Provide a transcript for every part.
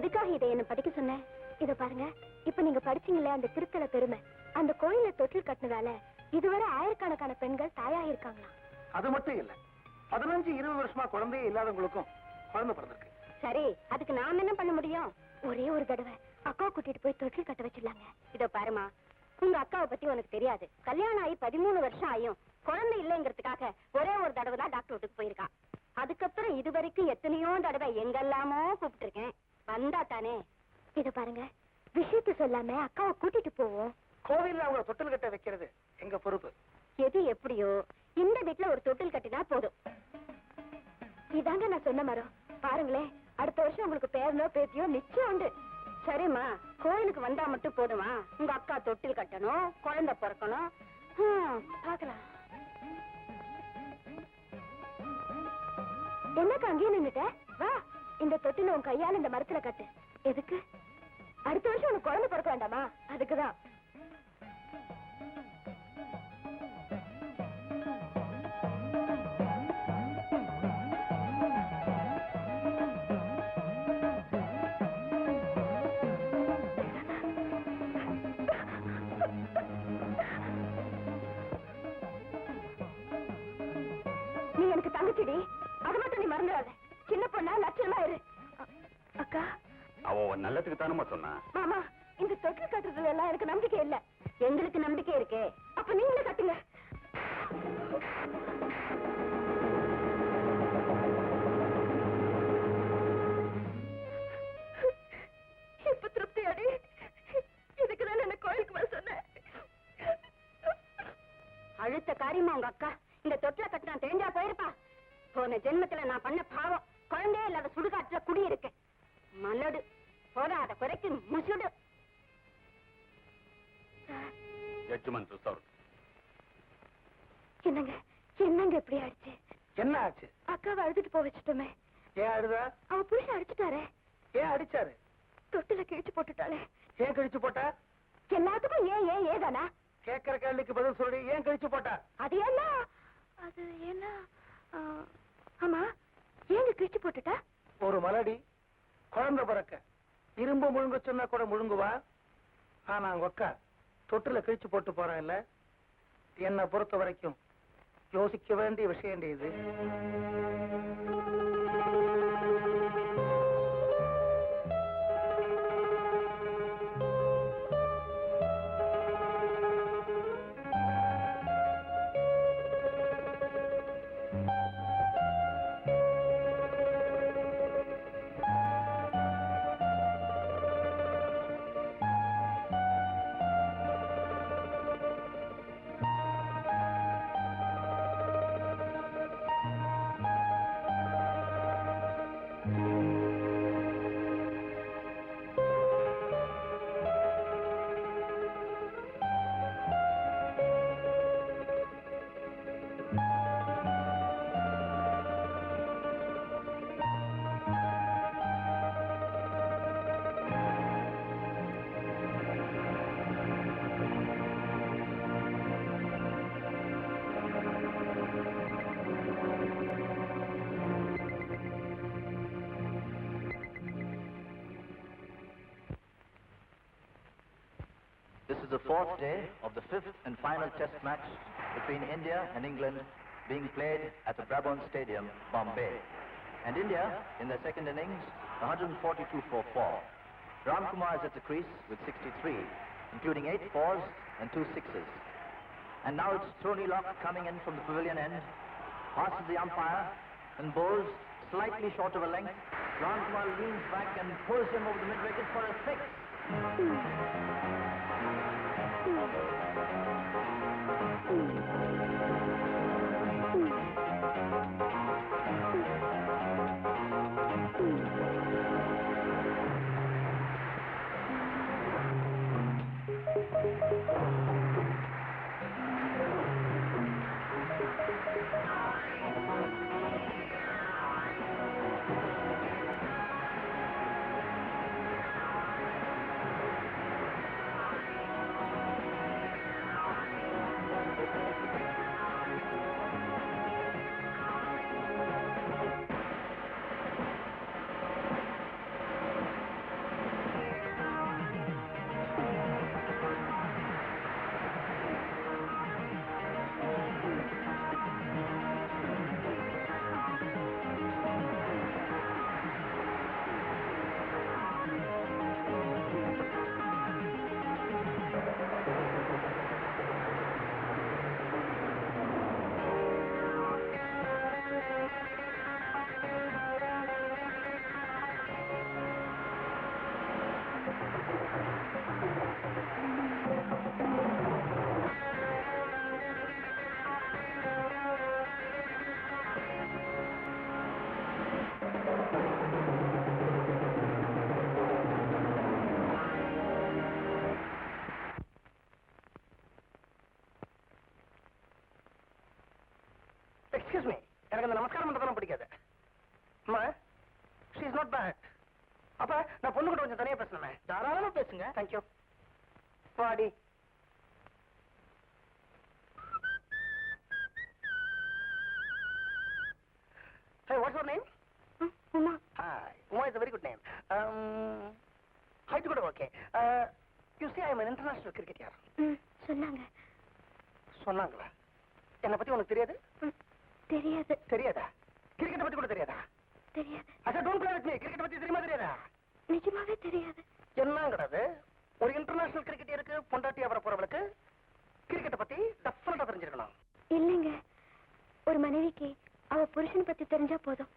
எதுக்காக இதை என்ன படிக்க சொன்ன? இத பாருங்க. இப்ப நீங்க படிச்சீங்களே அந்த திருத்தல பெருமை. அந்த கோயில தொட்டில் கட்டினதால இதுவரை ஆயிரக்கணக்கான பெண்கள் தாயா இருக்காங்களாம் அது மட்டும் இல்ல. பதினஞ்சு இருபது வருஷமா குழந்தையே இல்லாதவங்களுக்கும் குழந்தை பிறந்திருக்கு. சரி அதுக்கு நாம என்ன பண்ண முடியும்? ஒரே ஒரு தடவை அக்காவை கூட்டிட்டு போய் தொட்டில் கட்ட வச்சிடலாங்க. இதோ பாருமா உங்க அக்காவை பத்தி உனக்கு தெரியாது. கல்யாணம் ஆகி பதிமூணு வருஷம் ஆயும் குழந்தை இல்லைங்கிறதுக்காக ஒரே ஒரு தடவை தான் டாக்டர் வீட்டுக்கு போயிருக்கா. அதுக்கப்புறம் இது வரைக்கும் எத்தனையோ தடவை எங்கெல்லாமோ கூப்பிட்டு இருக்கேன் வந்தா தானே இத பாருங்க விஷயத்த சொல்லாம அக்காவை கூட்டிட்டு போவோம். கோவில்ல அவங்க தொட்டில் கட்ட வைக்கிறது எங்க பொறுப்பு. எது எப்படியோ இந்த வீட்ல ஒரு தொட்டில் கட்டினா போதும். இதாங்க நான் சொன்ன மரம். பாருங்களேன் அடுத்த வருஷம் உங்களுக்கு பேரனோ பேத்தியோ நிச்சயம் உண்டு. சரிம்மா கோயிலுக்கு வந்தா மட்டும் போதுமா? உங்க அக்கா தொட்டில் கட்டணும் குழந்தை பிறக்கணும். ஹம், பார்க்கலாம். என்னக்கா அங்கேயே நின்னுட்ட? வா. இந்த தொட்டில உன் கையால இந்த மரத்துல கட்டு. எதுக்கு? அடுத்த வருஷம் உனக்கு குழந்தை பிறக்க வேண்டாமா? அதுக்குதான். நீ எனக்கு தங்கச்சிடி. அது மட்டும் நீ மறந்துடாத. சின்ன பொண்ணா லட்சணமா இரு. அக்கா. அவ நல்லதுக்கு தானமா சொன்னா? மாமா இந்த தொட்டில் கட்டுறதுல எல்லாம் எனக்கு நம்பிக்கை இல்ல. எங்களுக்கு நம்பிக்கை இருக்கே. அப்ப நீங்களே கட்டுங்க. இப்ப திருப்தி அடி. இதுக்கு தான் என்ன கோயிலுக்கு வர சொன்னேன். அழுத்த காரியமா உங்க அக்கா. இந்த தொட்டில கட்டினா தெரிஞ்சா போயிருப்பா. போன ஜென்மத்துல நான் பண்ண பாவம். குழந்தையே இல்லாத சுடுகாட்டுல குடியிருக்கேன் மலடு. போதாத குறைக்கு முசுடு. Judgement reserve. என்னங்க? என்னங்க இப்படி ஆயிடுச்சு? என்ன ஆச்சு? அக்காவை அழுதுட்டு போக வச்சுட்டோமே. ஏன் அழுதா? அவ புருஷன் அடிச்சுட்டாரே. ஏன் அடிச்சாரு? தொட்டில கிழிச்சு போட்டுட்டாளே. ஏன் கழிச்சு போட்டா? எல்லாத்துக்கும் ஏன் ஏன் ஏதானா கேட்கிற கேள்விக்கு பதில் சொல்லி. ஏன் கழிச்சு போட்டா? அது என்ன? அது என்ன? ஆமா. ஏங்க கிழிச்சு போட்டுட்டா? ஒரு மலடி குழந்தை பிறக்க. இரும்பு முழுங்க சொன்னா கூட முழுங்குவா? ஆனா ஒக்கா அக்கா தொட்டில கிழிச்சு போட்டு போறேன் இல்ல? என்னை பொறுத்த வரைக்கும் யோசிக்க வேண்டிய விஷயம் இது. Is the fourth day of the fifth and final test match between India and England being played at the Brabant Stadium, Bombay. And India, in their second innings, 142 for 4. Ram Kumar is at the crease with 63, including 8 fours and 2 sixes. And now it's Tony Locke coming in from the pavilion end, passes the umpire and bowls slightly short of a length. Ram Kumar leans back and pulls him over the mid-wicket for a six. Mm-hmm. Excuse me எனக்கு அந்த நமஸ்காரம் பண்றதெல்லாம் பிடிக்காது. அம்மா she is not bad பொண்ணு கூட கொஞ்சம் தனியா பேசணுமே தாராளமா பேசுங்க தேங்க்யூ வாடி Hey, what's your name? Uma Hi. Uma is a very good name. Um, height கூட okay. Uh, you see, I'm an international cricketer. சொன்னாங்க சொன்னாங்களா? என்னை பத்தி உனக்கு தெரியாது? தெரியாது தெரியாதா? கிரிக்கெட்டை பத்தி கூட தெரியாதா? தெரியாது I said, don't play with me. கிரிக்கெட்டை பத்தி தெரியுமா தெரியாதா? நிஜமாவே தெரியாது. என்னங்கிறது? ஒரு இன்டர்நேஷனல் கிரிக்கெட்டருக்கு பொண்டாட்டி வர போறவளுக்கு. கிரிக்கெட்டை பத்தி டெஃபினட்டா தெரிஞ்சிருக்கணும். இல்லைங்க. ஒரு மனைவிக்கு அவ புருஷனை பத்தி தெரிஞ்சா போதும்.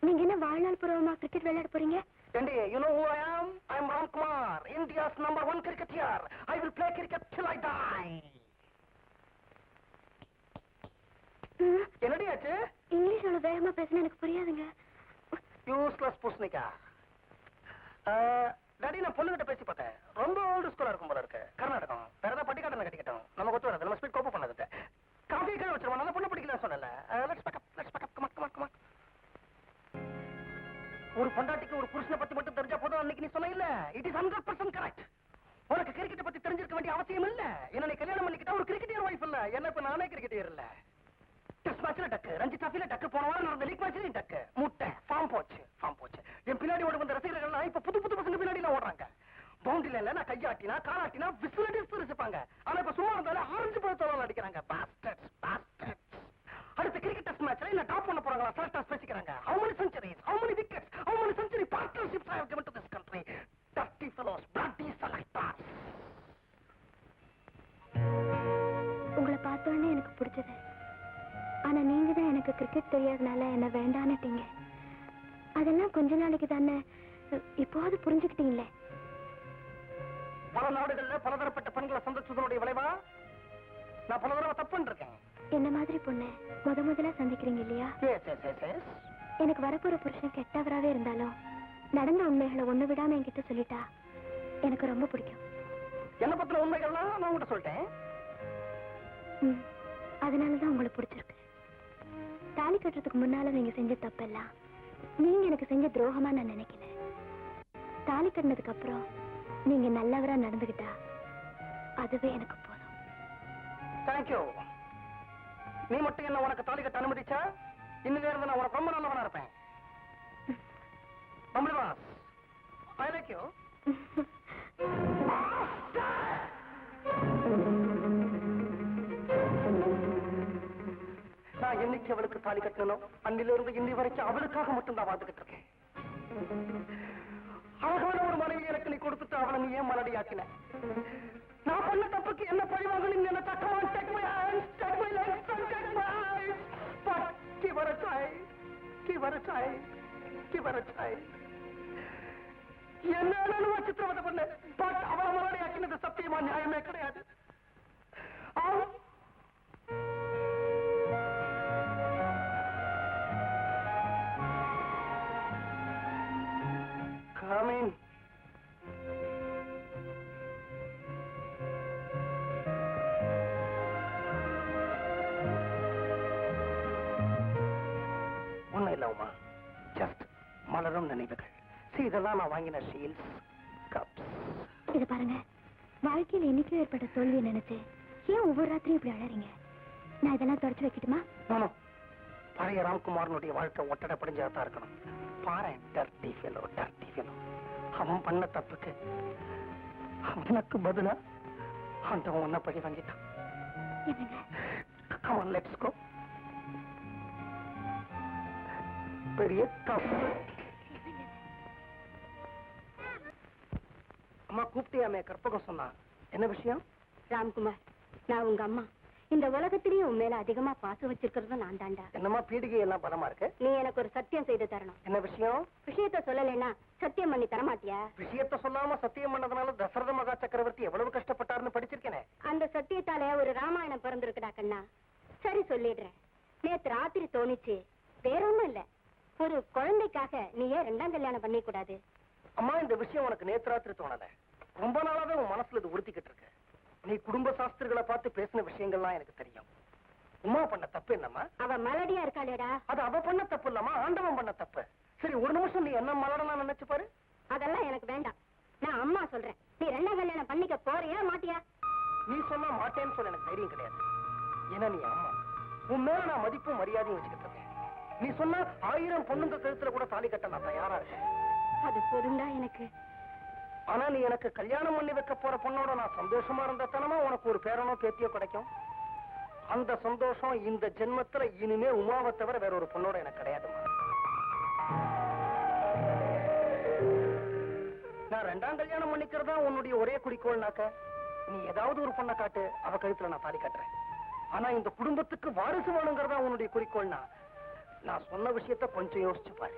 நீங்க என்ன வாழ்நாள் பூர்வமா கிரிக்கெட் விளையாட போறீங்க? ஏண்டி you know who I am? I'm Ram Kumar, India's number one cricketer. I will play cricket till I die. ம், என்னடி ஆச்சு? இங்கிலீஷ் அவ்வளவு வேகமா பேசினா எனக்கு புரியாதுங்க. யூஸ்லெஸ் பூசணிக்கா டாடி நான் பொண்ணுகிட்ட பேசி பார்த்தேன். ரொம்ப ஓல்டு ஸ்கூலா இருக்கும் போல இருக்கு. கர்நாடகம். வேற ஏதாவது பட்டிக்காட்டில் கட்டிக்கிட்டோம். நம்ம கொத்து வராது. நம்ம ஸ்பீட் கோப்பு பண்ணது காஃபி கடை வச்சிருவோம் நல்லா பொண்ணு பிடிக்கல சொன்னல let's pack up let's pack up comma கமா கமா ஒரு பொண்டாட்டிக்கு ஒரு புருஷனை பத்தி மட்டும் தெரிஞ்சா போதும். அன்னைக்கு நீ சொன்ன இல்ல it is hundred percent correct உனக்கு கிரிக்கெட்டை பத்தி தெரிஞ்சிருக்க வேண்டிய அவசியம் இல்ல. என்ன நீ கல்யாணம் பண்ணிக்கிட்டா ஒரு கிரிக்கெட்டியர் வாய்ப்பு இல்ல. என்ன இப்ப நானே கிரிக்கெட்டியர் இல்ல? டெஸ்ட் மேட்ச்ல டக்கு ரஞ்சி டாஃபில டக்கு போன வாரம் நடந்த லீக் மேட்ச்லயும் டக்கு முட்டை. ஃபார்ம் போச்சு. ஃபார்ம் போச்சு. என் பின்னாடி ஓடி வந்த ரசிகர்கள் இப்ப புது புது பசங்க பின்னாடி ஓடுறாங்க. பவுண்டில இல்ல நான் கையாட்டினா காலாட்டினா விசிலடிஸ் தெரிச்சுப்பாங்க ஆனா இப்ப சும்மா இருந்தாலும் ஆரஞ்சு பழத்தோட அடிக்கிறாங்க. பாஸ்டர்ஸ் பாஸ்டர்ஸ் அடுத்த கிரிக்கெட் டெஸ்ட் மேட்ச்ல என்ன டாப் பண்ண போறாங்களா? செலக்டர்ஸ் பேசிக்கிறாங்க. how many centuries how many wickets how many century partnerships i have given to this country? dirty fellows bloody selectors. உங்களை பார்த்தோன்னே எனக்கு பிடிச்சது. ஆனா நீங்க தான் எனக்கு கிரிக்கெட் தெரியாதனால என்ன வேண்டான்னுட்டீங்க கொஞ்ச நாளைக்கு தானே? இப்போது புரிஞ்சுக்கிட்டீங்களே? பல நாடுகள்ல பலதரப்பட்ட பெண்களை சந்திச்சதனுடைய விளைவா? நான் பல தடவை தப்பு பண்ணிருக்கேன். என்ன மாதிரி பொண்ணு? முத முதல்ல சந்திக்கிறீங்க இல்லையா? எனக்கு வரப்போற புருஷன் கெட்டவராவே இருந்தாலும் நடந்த உண்மைகளை ஒண்ணு விடாம என்கிட்ட சொல்லிட்டா எனக்கு ரொம்ப பிடிக்கும். என்ன பத்தின உண்மைகள்லாம் நான் உங்கள்கிட்ட சொல்லிட்டேன். அதனாலதான் உங்களை பிடிச்சிருக்கு. தாலி கட்டுறதுக்கு முன்னால நீங்க செஞ்ச தப்பெல்லாம் நீங்க எனக்கு செஞ்ச துரோகமா நான் நினைக்கல. தாலி கட்டினதுக்கு அப்புறம் நீங்க நல்லவரா நடந்துகிட்டா அதுவே எனக்கு போதும். தேங்க்யூ நீ மட்டும் என்ன உனக்கு தாலி கட்ட அனுமதிச்சா? இன்னும் இருந்து நான் உனக்கு ரொம்ப நல்லவனா இருப்பேன். அமிர்தாஸ் ஐ லைக் யூ அன்னைக்கு அவளுக்கு தாலி கட்டணும் அன்னிலிருந்து இன்னி வரைக்கும் அவளுக்காக மட்டும்தான் வாழ்ந்துகிட்டு இருக்கேன் அழகான ஒரு மனைவி எனக்கு நீ கொடுத்துட்டு அவளை நீ ஏன் மலடியாக்கின நான் பண்ண தப்புக்கு என்ன பழிவாங்கணும் என்ன நினைச்சா come on, take my hands, take my legs, and take my eyes. But give her a try. Give her a try. என்ன வேணாலும் சித்திரவதை பண்ண பட் அவளை மலடியாக்கினது சத்தியமா நியாயமே கிடையாது ஆ மலரும் நினைவுகள். இதெல்லாம் நான் வாங்கின ஷீல்ஸ் கப்ஸ் இது பாருங்க. வாழ்க்கையில என்னைக்கும் ஏற்பட்ட தோல்வியை நினைச்சு ஏன் ஒவ்வொரு ராத்திரியும் இப்படி அழறீங்க? நான் இதெல்லாம் தொடச்சு வைக்கட்டுமா? நானும் பழைய ராம்குமாரனுடைய வாழ்க்கை ஒட்டடை படிஞ்சதான் இருக்கணும். பாரு டர்டி ஃபெலோ டர்டி ஃபெலோ அவன் பண்ண தப்புக்கு அவனுக்கு பதிலா ஆண்டவன் உன்னை பழி வாங்கிட்டான். on, let's go. பெரிய தப்பு அம்மா கூப்பிட்டியாமே கற்பகம் சொன்னா? என்ன விஷயம்? ராம்குமார் நான் உங்க அம்மா. இந்த உலகத்திலேயே உன் மேல அதிகமா பாசம் வச்சிருக்கிறதும் நான் தாண்டா என்னம்மா பீடிகை எல்லாம் பலமா இருக்கு? நீ எனக்கு ஒரு சத்தியம் செய்து தரணும். என்ன விஷயம்? விஷயத்த சொல்லலைன்னா சத்தியம் பண்ணி தரமாட்டியா? விஷயத்த சொல்லாம சத்தியம் பண்ணதுனால தசரத மகா சக்கரவர்த்தி எவ்வளவு கஷ்டப்பட்டாருன்னு படிச்சிருக்கேனே. அந்த சத்தியத்தால ஒரு ராமாயணம் பிறந்திருக்குடா கண்ணா. சரி சொல்லிடுறேன். நேத்து ராத்திரி தோணிச்சு வேற ஒண்ணும் இல்ல. ஒரு குழந்தைக்காக நீ ஏன் ரெண்டாம் கல்யாணம் பண்ணிக்க கூடாது அம்மா இந்த விஷயம் உனக்கு நேத்து ராத்திரி தோணல. ரொம்ப நாளாவே உன் மனசுல இது உறுத்திக்கிட்டு இருக்கு. நீ குடும்ப சாஸ்திரிகளை பார்த்து பேசின விஷயங்கள்லாம் எனக்கு தெரியும். உமா பண்ண தப்பு என்னம்மா? அவ மலடியா இருக்காளேடா. அது அவ பண்ண தப்பு இல்லம்மா ஆண்டவன் பண்ண தப்பு. சரி ஒரு நிமிஷம் நீ என்ன மலடலாம் நினைச்சு பாரு. அதெல்லாம் எனக்கு வேண்டாம். நான் அம்மா சொல்றேன். நீ ரெண்டாம் கல்யாணம் பண்ணிக்க போறியா மாட்டியா? நீ சொன்னா மாட்டேன்னு சொல்ல எனக்கு தைரியம் கிடையாது. ஏன்னா நீ அம்மா. உன் மேல நான் மதிப்பும் மரியாதையும் வச்சுக்கிட்டு இருக்கேன். நீ சொன்னா ஆயிரம் பொண்ணுங்க கழுத்துல கூட தாலி கட்ட நான் தயாரா இருக்கேன். அது பொருந்தா எனக்கு. ஆனா நீ எனக்கு கல்யாணம் பண்ணி வைக்க போற பொண்ணோட நான் சந்தோஷமா இருந்த தனமா உனக்கு ஒரு பேரனோ பேத்தியோ கிடைக்கும். அந்த சந்தோஷம் இந்த ஜென்மத்துல இனிமே உமாவை தவிர வேற ஒரு பொண்ணோட எனக்கு கிடையாதுமா நான் ரெண்டாம் கல்யாணம் பண்ணிக்கிறதா உன்னுடைய ஒரே குறிக்கோள்னாக்க நீ ஏதாவது ஒரு பொண்ணை காட்டு அவ கழுத்துல நான் தாலி கட்டுறேன். ஆனா இந்த குடும்பத்துக்கு வாரிசு வேணுங்கிறதா உன்னுடைய குறிக்கோள்னா நான் சொன்ன விஷயத்த கொஞ்சம் யோசிச்சு பாரு.